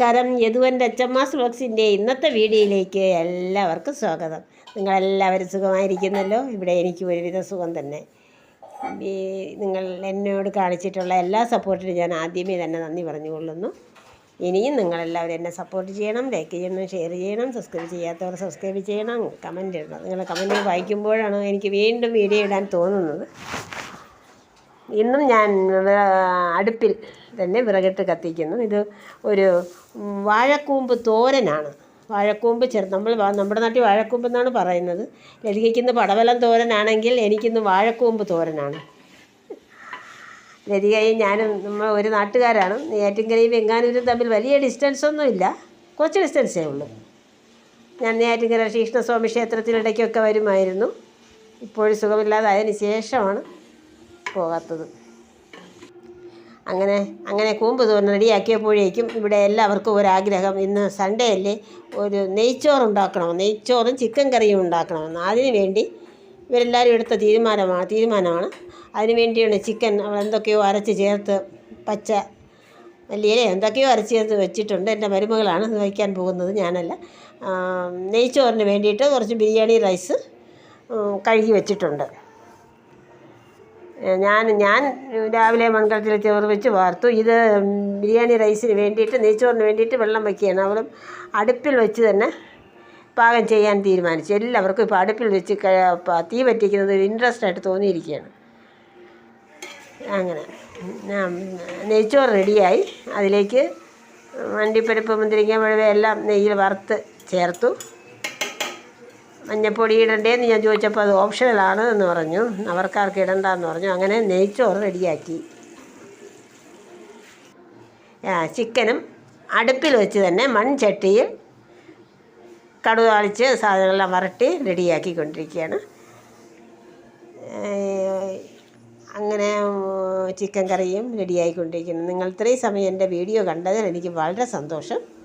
നമസ്കാരം. യദുവന്റെ അച്ചമ്മാസ് വ്ളോഗ്സിന്റെ ഇന്നത്തെ വീഡിയോയിലേക്ക് എല്ലാവർക്കും സ്വാഗതം. നിങ്ങളെല്ലാവരും സുഖമായിരിക്കുന്നല്ലോ? ഇവിടെ എനിക്ക് ഒരുവിധ സുഖം തന്നെ. ഈ നിങ്ങൾ എന്നോട് കാണിച്ചിട്ടുള്ള എല്ലാ സപ്പോർട്ടിനും ഞാൻ ആദ്യമേ തന്നെ നന്ദി പറഞ്ഞുകൊള്ളുന്നു. ഇനിയും നിങ്ങളെല്ലാവരും എന്നെ സപ്പോർട്ട് ചെയ്യണം ലൈക്ക് ചെയ്യണം ഷെയർ ചെയ്യണം സബ്സ്ക്രൈബ് ചെയ്യാത്തവർ സബ്സ്ക്രൈബ് ചെയ്യണം കമന്റ് ഇടണം. നിങ്ങളുടെ കമന്റ് വായിക്കുമ്പോഴാണ് എനിക്ക് വീണ്ടും വീഡിയോ ഇടാൻ തോന്നുന്നത്. ഇന്നും ഞാൻ അടുപ്പിൽ തന്നെ വിറകിട്ട് കത്തിക്കുന്നു. ഇത് ഒരു വാഴക്കൂമ്പ് തോരനാണ്. വാഴക്കൂമ്പ് ചെറു നമ്മൾ നമ്മുടെ നാട്ടിൽ വാഴക്കൂമ്പ് എന്നാണ് പറയുന്നത്. ലതികയ്ക്കിന്ന് പടവലം തോരനാണെങ്കിൽ എനിക്കിന്ന് വാഴക്കൂമ്പ് തോരനാണ്. ലതികയും ഞാനും നമ്മൾ ഒരു നാട്ടുകാരാണ്. നെയ്യാറ്റിൻകരയും വെങ്ങാനൂരും തമ്മിൽ വലിയ ഡിസ്റ്റൻസ് ഒന്നുമില്ല കുറച്ച് ഡിസ്റ്റൻസേ ഉള്ളൂ. ഞാൻ നെയ്യാറ്റിൻകര ശ്രീകൃഷ്ണസ്വാമി ക്ഷേത്രത്തിനിടയ്ക്കൊക്കെ വരുമായിരുന്നു. ഇപ്പോഴും സുഖമില്ലാതായതിന് ശേഷമാണ് പോകാത്തത്. അങ്ങനെ അങ്ങനെ കൂമ്പ് തോന്നി റെഡിയാക്കിയപ്പോഴേക്കും ഇവിടെ എല്ലാവർക്കും ഒരാഗ്രഹം. ഇന്ന് സൺഡേ അല്ലേ? ഒരു നെയ്ച്ചോറ് ഉണ്ടാക്കണം നെയ്ച്ചോറും ചിക്കൻ കറിയും ഉണ്ടാക്കണമെന്ന്. അതിനു വേണ്ടി ഇവരെല്ലാവരും എടുത്ത തീരുമാനമാണ് തീരുമാനമാണ്. അതിനു വേണ്ടിയാണ് ചിക്കൻ എന്തൊക്കെയോ അരച്ച് ചേർത്ത് പച്ച അല്ലേ? എന്തൊക്കെയോ അരച്ച് ചേർത്ത് വെച്ചിട്ടുണ്ട്. എന്റെ മരുമകളാണ് വയ്ക്കാൻ പോകുന്നത് ഞാനല്ല. നെയ്ച്ചോറിന് വേണ്ടിയിട്ട് കുറച്ച് ബിരിയാണി റൈസ് കഴുകി വെച്ചിട്ടുണ്ട്. ഞാൻ ഞാൻ രാവിലെ മൺകലത്തിൽ ചോറ് വെച്ച് വാർത്തു. ഇത് ബിരിയാണി റൈസിന് വേണ്ടിയിട്ട് നെയ്ച്ചോറിന് വേണ്ടിയിട്ട് വെള്ളം വയ്ക്കുകയാണ്. അവളും അടുപ്പിൽ വെച്ച് തന്നെ പാകം ചെയ്യാൻ തീരുമാനിച്ചു. എല്ലാവർക്കും ഇപ്പോൾ അടുപ്പിൽ വെച്ച് തീ പറ്റിക്കുന്നത് ഒരു ഇൻട്രസ്റ്റ് ആയിട്ട് തോന്നിയിരിക്കുകയാണ്. അങ്ങനെ. നെയ്ച്ചോറ് റെഡിയായി. അതിലേക്ക് വണ്ടിപ്പരിപ്പ് മുന്തിരിങ്ങ മുഴുവൻ എല്ലാം നെയ്യിൽ വറുത്ത് ചേർത്തു. മഞ്ഞപ്പൊടി ഇടണ്ടേന്ന് ഞാൻ ചോദിച്ചപ്പോൾ അത് ഓപ്ഷണലാണ് എന്ന് പറഞ്ഞു. അവർക്കാർക്ക് ഇടണ്ടെന്ന് പറഞ്ഞു. അങ്ങനെ നെയ്ച്ചോറ് റെഡിയാക്കി. ചിക്കനും അടുപ്പിൽ വെച്ച് തന്നെ മൺചട്ടിയിൽ കടുക് താളിച്ച് സാധനങ്ങളെല്ലാം വരട്ടി റെഡിയാക്കിക്കൊണ്ടിരിക്കുകയാണ്. അങ്ങനെ ചിക്കൻ കറിയും റെഡിയായിക്കൊണ്ടിരിക്കുന്നു. നിങ്ങൾ ഇത്രയും സമയം എന്റെ വീഡിയോ കണ്ടതിൽ എനിക്ക് വളരെ സന്തോഷം.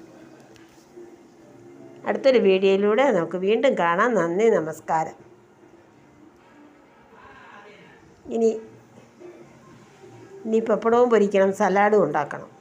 അടുത്തൊരു വീഡിയോയിലൂടെ നമുക്ക് വീണ്ടും കാണാം. നന്ദി നമസ്കാരം. ഇനി ഇനി പപ്പടവും പൊരിക്കണം സലാഡും ഉണ്ടാക്കണം.